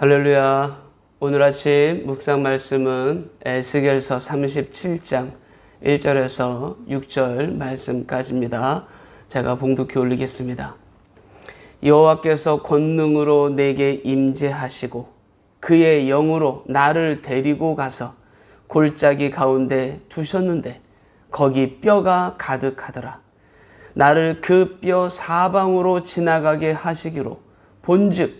할렐루야. 오늘 아침 묵상 말씀은 에스겔서 37장 1절에서 6절 말씀까지입니다. 제가 봉독해 올리겠습니다. 여호와께서 권능으로 내게 임재하시고 그의 영으로 나를 데리고 가서 골짜기 가운데 두셨는데 거기 뼈가 가득하더라. 나를 그 뼈 사방으로 지나가게 하시기로 본즉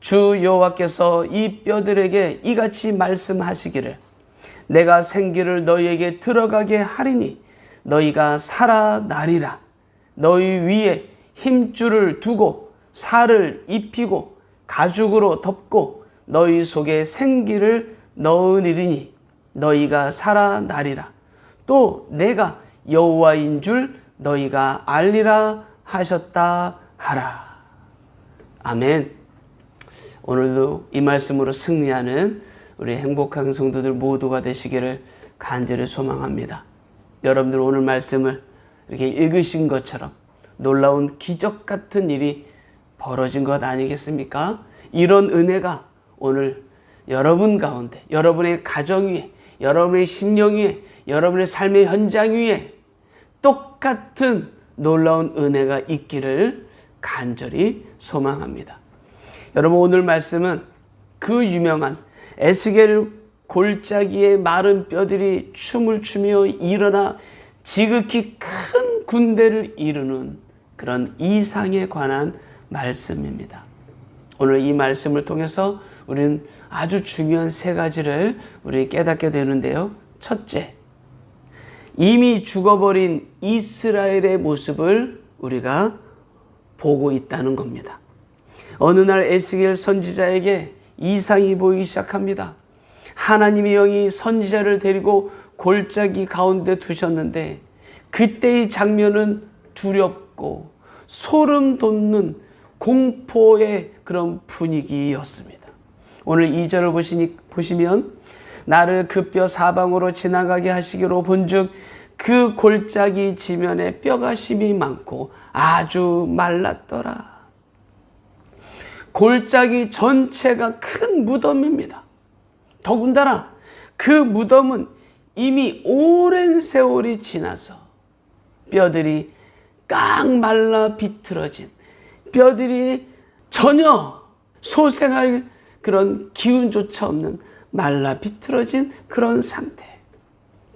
주 여호와께서 이 뼈들에게 이같이 말씀하시기를 내가 생기를 너희에게 들어가게 하리니 너희가 살아나리라. 너희 위에 힘줄을 두고 살을 입히고 가죽으로 덮고 너희 속에 생기를 넣으리니 너희가 살아나리라. 또 내가 여호와인 줄 너희가 알리라 하셨다 하라. 아멘. 오늘도 이 말씀으로 승리하는 우리 행복한 성도들 모두가 되시기를 간절히 소망합니다. 여러분들 오늘 말씀을 이렇게 읽으신 것처럼 놀라운 기적 같은 일이 벌어진 것 아니겠습니까? 이런 은혜가 오늘 여러분 가운데, 여러분의 가정 위에, 여러분의 심령 위에, 여러분의 삶의 현장 위에 똑같은 놀라운 은혜가 있기를 간절히 소망합니다. 여러분 오늘 말씀은 그 유명한 에스겔 골짜기의 마른 뼈들이 춤을 추며 일어나 지극히 큰 군대를 이루는 그런 이상에 관한 말씀입니다. 오늘 이 말씀을 통해서 우리는 아주 중요한 세 가지를 우리 깨닫게 되는데요. 첫째, 이미 죽어버린 이스라엘의 모습을 우리가 보고 있다는 겁니다. 어느 날 에스겔 선지자에게 이상이 보이기 시작합니다. 하나님의 영이 선지자를 데리고 골짜기 가운데 두셨는데 그때의 장면은 두렵고 소름 돋는 공포의 그런 분위기였습니다. 오늘 2절을 보시니, 보시면 나를 그 뼈 사방으로 지나가게 하시기로 본즉 그 골짜기 지면에 뼈가 심이 많고 아주 말랐더라. 골짜기 전체가 큰 무덤입니다. 더군다나 그 무덤은 이미 오랜 세월이 지나서 뼈들이 깡 말라 비틀어진 뼈들이 전혀 소생할 그런 기운조차 없는 말라 비틀어진 그런 상태.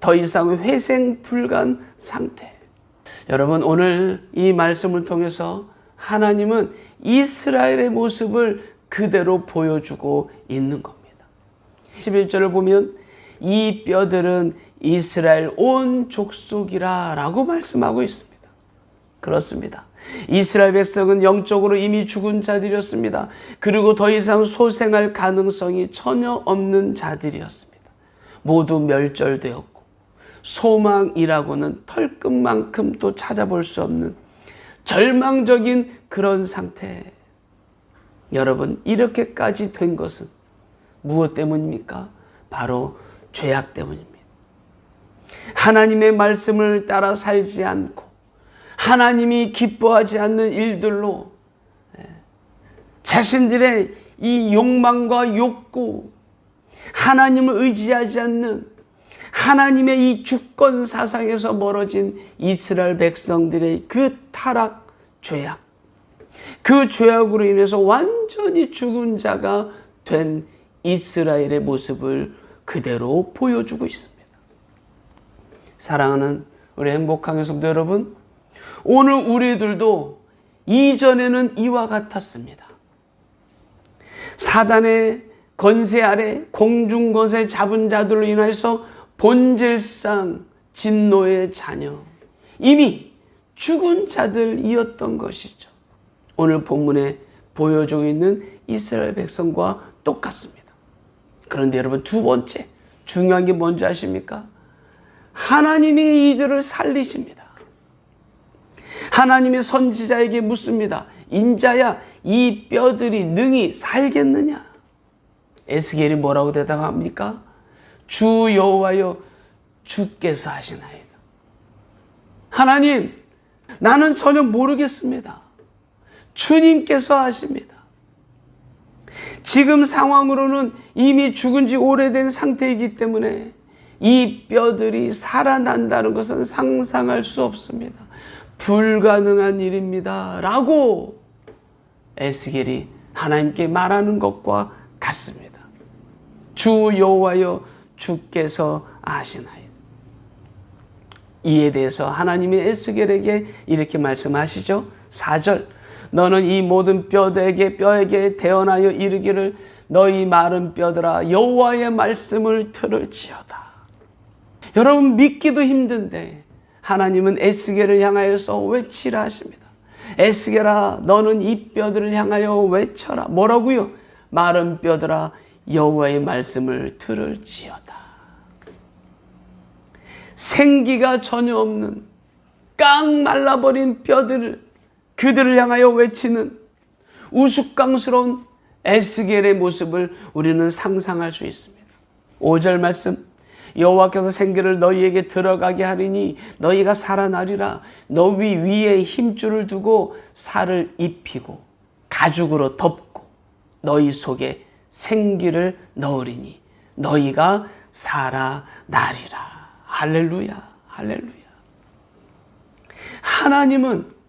더 이상 회생 불가한 상태. 여러분, 오늘 이 말씀을 통해서 하나님은 이스라엘의 모습을 그대로 보여주고 있는 겁니다. 11절을 보면 이 뼈들은 이스라엘 온 족속이라 라고 말씀하고 있습니다. 그렇습니다. 이스라엘 백성은 영적으로 이미 죽은 자들이었습니다. 그리고 더 이상 소생할 가능성이 전혀 없는 자들이었습니다. 모두 멸절되었고 소망이라고는 털끝만큼도 찾아볼 수 없는 절망적인 그런 상태. 여러분, 이렇게까지 된 것은 무엇 때문입니까? 바로 죄악 때문입니다. 하나님의 말씀을 따라 살지 않고 하나님이 기뻐하지 않는 일들로 자신들의 이 욕망과 욕구, 하나님을 의지하지 않는 하나님의 이 주권 사상에서 멀어진 이스라엘 백성들의 그 타락, 죄악, 그 죄악으로 인해서 완전히 죽은 자가 된 이스라엘의 모습을 그대로 보여주고 있습니다. 사랑하는 우리 행복한 성도 여러분, 오늘 우리들도 이전에는 이와 같았습니다. 사단의 건세 아래 공중것에 잡은 자들로 인해서 본질상 진노의 자녀, 이미 죽은 자들이었던 것이죠. 오늘 본문에 보여주고 있는 이스라엘 백성과 똑같습니다. 그런데 여러분 두 번째 중요한 게 뭔지 아십니까? 하나님이 이들을 살리십니다. 하나님이 선지자에게 묻습니다. 인자야 이 뼈들이 능히 살겠느냐? 에스겔이 뭐라고 대답합니까? 주 여호와여 주께서 하시나이다. 하나님 나는 전혀 모르겠습니다. 주님께서 하십니다. 지금 상황으로는 이미 죽은 지 오래된 상태이기 때문에 이 뼈들이 살아난다는 것은 상상할 수 없습니다. 불가능한 일입니다. 라고 에스겔이 하나님께 말하는 것과 같습니다. 주 여호와여 주께서 아시나요? 이에 대해서 하나님이 에스겔에게 이렇게 말씀하시죠. 4절 너는 이 모든 뼈에게 뼈에게 대언하여 이르기를 너희 마른 뼈들아 여호와의 말씀을 들을지어다. 여러분 믿기도 힘든데 하나님은 에스겔을 향하여서 외치라 하십니다. 에스겔아 너는 이 뼈들을 향하여 외쳐라. 뭐라고요? 마른 뼈들아 여호와의 말씀을 들을지어다. 생기가 전혀 없는 깡 말라버린 뼈들을 그들을 향하여 외치는 우스꽝스러운 에스겔의 모습을 우리는 상상할 수 있습니다. 5절 말씀 여호와께서 생기를 너희에게 들어가게 하리니 너희가 살아나리라. 너희 위에 힘줄을 두고 살을 입히고 가죽으로 덮고 너희 속에 생기를 넣으리니 너희가 살아나리라. 할렐루야 할렐루야. 하나님은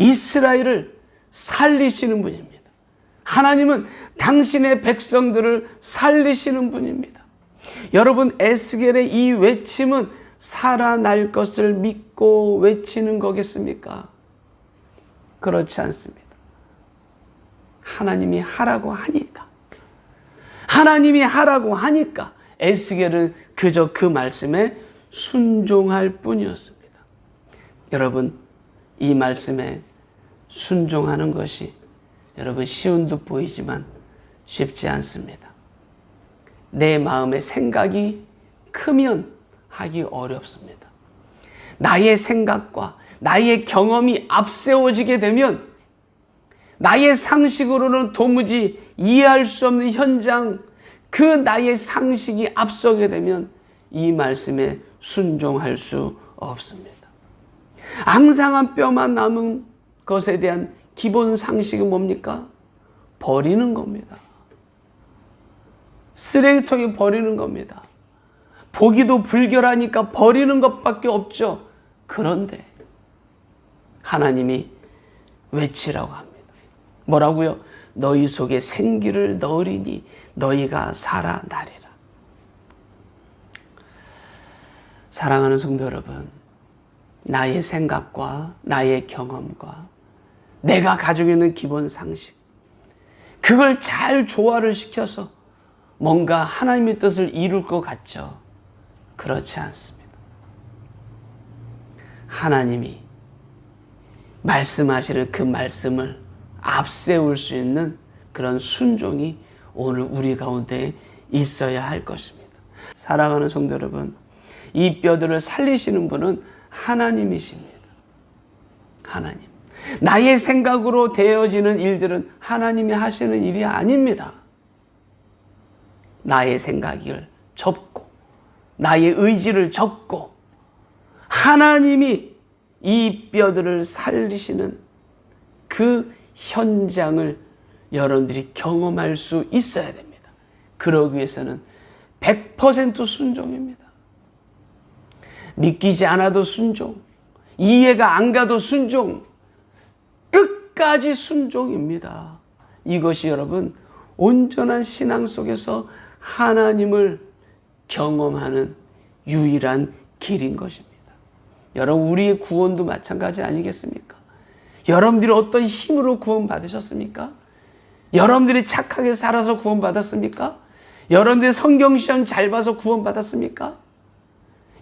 이스라엘을 살리시는 분입니다. 하나님은 당신의 백성들을 살리시는 분입니다. 여러분 에스겔의 이 외침은 살아날 것을 믿고 외치는 거겠습니까? 그렇지 않습니다. 하나님이 하라고 하니까 하나님이 하라고 하니까 에스겔은 그저 그 말씀에 순종할 뿐이었습니다. 여러분 이 말씀에 순종하는 것이 여러분 쉬운 듯 보이지만 쉽지 않습니다. 내 마음의 생각이 크면 하기 어렵습니다. 나의 생각과 나의 경험이 앞세워지게 되면 나의 상식으로는 도무지 이해할 수 없는 현장, 그 나의 상식이 앞서게 되면 이 말씀에 순종할 수 없습니다. 앙상한 뼈만 남은 것에 대한 기본 상식은 뭡니까? 버리는 겁니다. 쓰레기통에 버리는 겁니다. 보기도 불결하니까 버리는 것밖에 없죠. 그런데 하나님이 외치라고 합니다. 뭐라고요? 너희 속에 생기를 넣으리니 너희가 살아나리라. 사랑하는 성도 여러분, 나의 생각과 나의 경험과 내가 가지고 있는 기본 상식, 그걸 잘 조화를 시켜서 뭔가 하나님의 뜻을 이룰 것 같죠. 그렇지 않습니다. 하나님이 말씀하시는 그 말씀을 앞세울 수 있는 그런 순종이 오늘 우리 가운데 있어야 할 것입니다. 사랑하는 성도 여러분, 이 뼈들을 살리시는 분은 하나님이십니다. 하나님. 나의 생각으로 되어지는 일들은 하나님이 하시는 일이 아닙니다. 나의 생각을 접고, 나의 의지를 접고, 하나님이 이 뼈들을 살리시는 그 현장을 여러분들이 경험할 수 있어야 됩니다. 그러기 위해서는 100% 순종입니다. 믿기지 않아도 순종, 이해가 안 가도 순종, 끝까지 순종입니다. 이것이 여러분 온전한 신앙 속에서 하나님을 경험하는 유일한 길인 것입니다. 여러분 우리의 구원도 마찬가지 아니겠습니까? 여러분들이 어떤 힘으로 구원받으셨습니까? 여러분들이 착하게 살아서 구원받았습니까? 여러분들이 성경 시험 잘 봐서 구원받았습니까?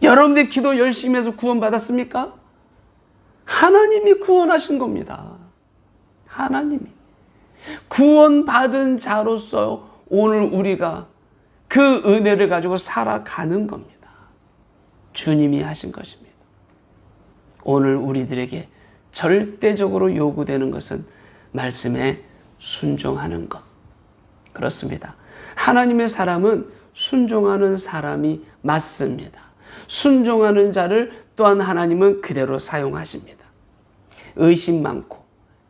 여러분들이 기도 열심히 해서 구원받았습니까? 하나님이 구원하신 겁니다. 하나님이. 구원받은 자로서 오늘 우리가 그 은혜를 가지고 살아가는 겁니다. 주님이 하신 것입니다. 오늘 우리들에게 절대적으로 요구되는 것은 말씀에 순종하는 것. 그렇습니다. 하나님의 사람은 순종하는 사람이 맞습니다. 순종하는 자를 또한 하나님은 그대로 사용하십니다. 의심 많고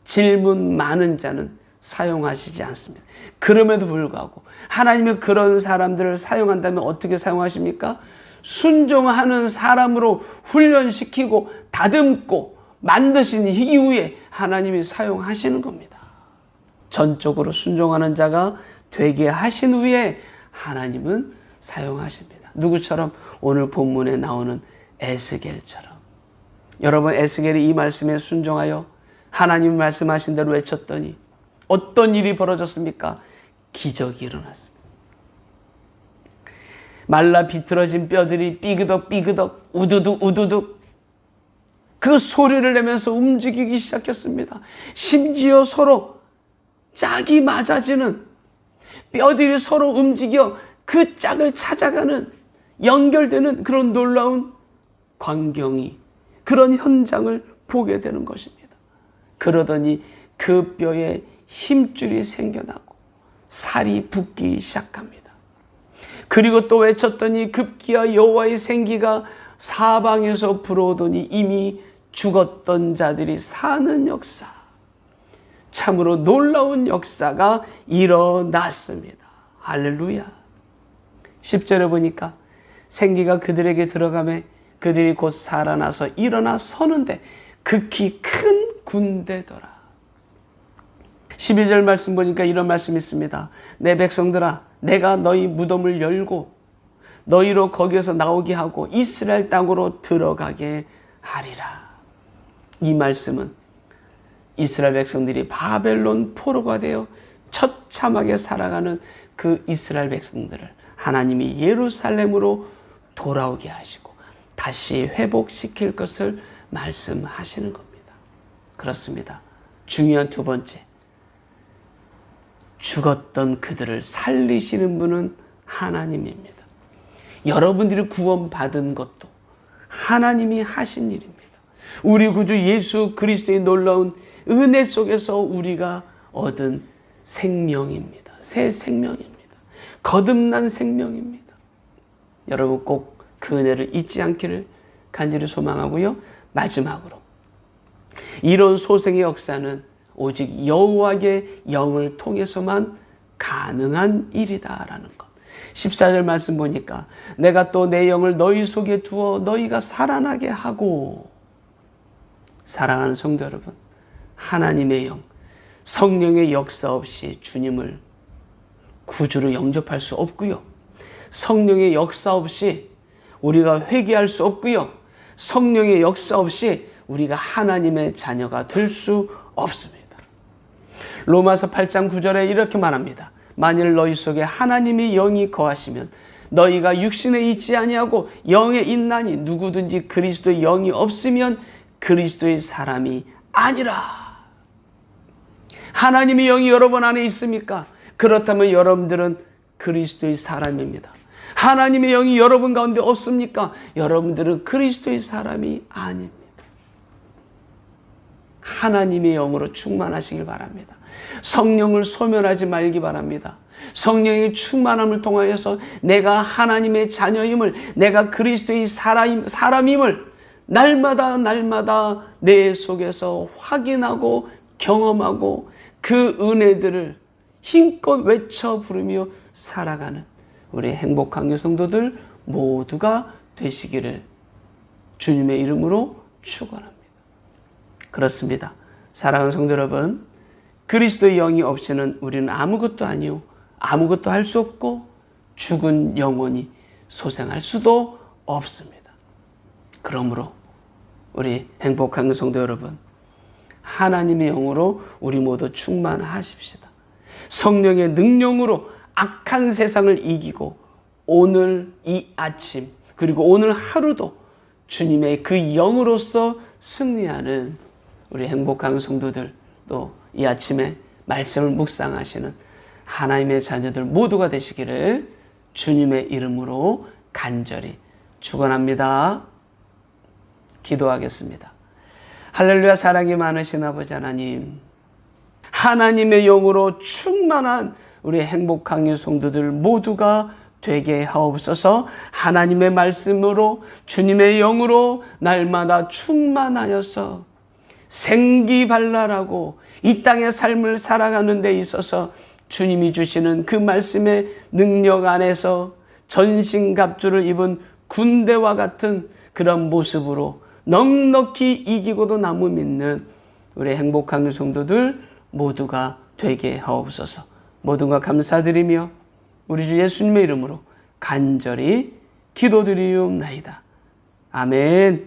질문 많은 자는 사용하시지 않습니다. 그럼에도 불구하고 하나님은 그런 사람들을 사용한다면 어떻게 사용하십니까? 순종하는 사람으로 훈련시키고 다듬고 만드신 이후에 하나님이 사용하시는 겁니다. 전적으로 순종하는 자가 되게 하신 후에 하나님은 사용하십니다. 누구처럼 오늘 본문에 나오는 에스겔처럼. 여러분 에스겔이 이 말씀에 순종하여 하나님 말씀하신 대로 외쳤더니 어떤 일이 벌어졌습니까? 기적이 일어났습니다. 말라 비틀어진 뼈들이 삐그덕 삐그덕 우두둑 우두둑 그 소리를 내면서 움직이기 시작했습니다. 심지어 서로 짝이 맞아지는 뼈들이 서로 움직여 그 짝을 찾아가는 연결되는 그런 놀라운 광경이 그런 현장을 보게 되는 것입니다. 그러더니 그 뼈에 힘줄이 생겨나고 살이 붓기 시작합니다. 그리고 또 외쳤더니 급기야 여호와의 생기가 사방에서 불어오더니 이미 죽었던 자들이 사는 역사. 참으로 놀라운 역사가 일어났습니다. 할렐루야. 10절에 보니까 생기가 그들에게 들어가매 그들이 곧 살아나서 일어나 서는데 극히 큰 군대더라. 12절 말씀 보니까 이런 말씀이 있습니다. 내 백성들아, 내가 너희 무덤을 열고 너희로 거기에서 나오게 하고 이스라엘 땅으로 들어가게 하리라. 이 말씀은 이스라엘 백성들이 바벨론 포로가 되어 처참하게 살아가는 그 이스라엘 백성들을 하나님이 예루살렘으로 돌아오게 하시고 다시 회복시킬 것을 말씀하시는 겁니다. 그렇습니다. 중요한 두 번째. 죽었던 그들을 살리시는 분은 하나님입니다. 여러분들이 구원받은 것도 하나님이 하신 일입니다. 우리 구주 예수 그리스도의 놀라운 은혜 속에서 우리가 얻은 생명입니다. 새 생명입니다. 거듭난 생명입니다. 여러분 꼭 그 은혜를 잊지 않기를 간절히 소망하고요. 마지막으로 이런 소생의 역사는 오직 여호와의 영을 통해서만 가능한 일이다라는 것. 14절 말씀 보니까 내가 또 내 영을 너희 속에 두어 너희가 살아나게 하고 사랑하는 성도 여러분 하나님의 영 성령의 역사 없이 주님을 구주로 영접할 수 없고요. 성령의 역사 없이 우리가 회개할 수 없고요. 성령의 역사 없이 우리가 하나님의 자녀가 될 수 없습니다. 로마서 8장 9절에 이렇게 말합니다. 만일 너희 속에 하나님의 영이 거하시면 너희가 육신에 있지 아니하고 영에 있나니 누구든지 그리스도의 영이 없으면 그리스도의 사람이 아니라. 하나님의 영이 여러분 안에 있습니까? 그렇다면 여러분들은 그리스도의 사람입니다. 하나님의 영이 여러분 가운데 없습니까? 여러분들은 그리스도의 사람이 아닙니다. 하나님의 영으로 충만하시길 바랍니다. 성령을 소멸하지 말기 바랍니다. 성령의 충만함을 통하여서 내가 하나님의 자녀임을, 내가 그리스도의 사람, 사람임을 날마다 날마다 내 속에서 확인하고 경험하고 그 은혜들을 힘껏 외쳐 부르며 살아가는 우리 행복한 교성도들 모두가 되시기를 주님의 이름으로 축원합니다. 그렇습니다. 사랑하는 성도 여러분, 그리스도의 영이 없이는 우리는 아무것도 아니요. 아무것도 할 수 없고 죽은 영혼이 소생할 수도 없습니다. 그러므로 우리 행복한 성도 여러분, 하나님의 영으로 우리 모두 충만하십시다. 성령의 능력으로 악한 세상을 이기고 오늘 이 아침 그리고 오늘 하루도 주님의 그 영으로서 승리하는 우리 행복한 성도들 또 이 아침에 말씀을 묵상하시는 하나님의 자녀들 모두가 되시기를 주님의 이름으로 간절히 축원합니다. 기도하겠습니다. 할렐루야 사랑이 많으신 아버지 하나님 하나님의 영으로 충만한 우리 행복한 성도들 모두가 되게 하옵소서 하나님의 말씀으로 주님의 영으로 날마다 충만하여서 생기발랄하고 이 땅의 삶을 살아가는 데 있어서 주님이 주시는 그 말씀의 능력 안에서 전신갑주를 입은 군대와 같은 그런 모습으로 넉넉히 이기고도 남음 믿는 우리 행복한 성도들 모두가 되게 하옵소서. 모든 것 감사드리며 우리 주 예수님의 이름으로 간절히 기도드리옵나이다. 아멘.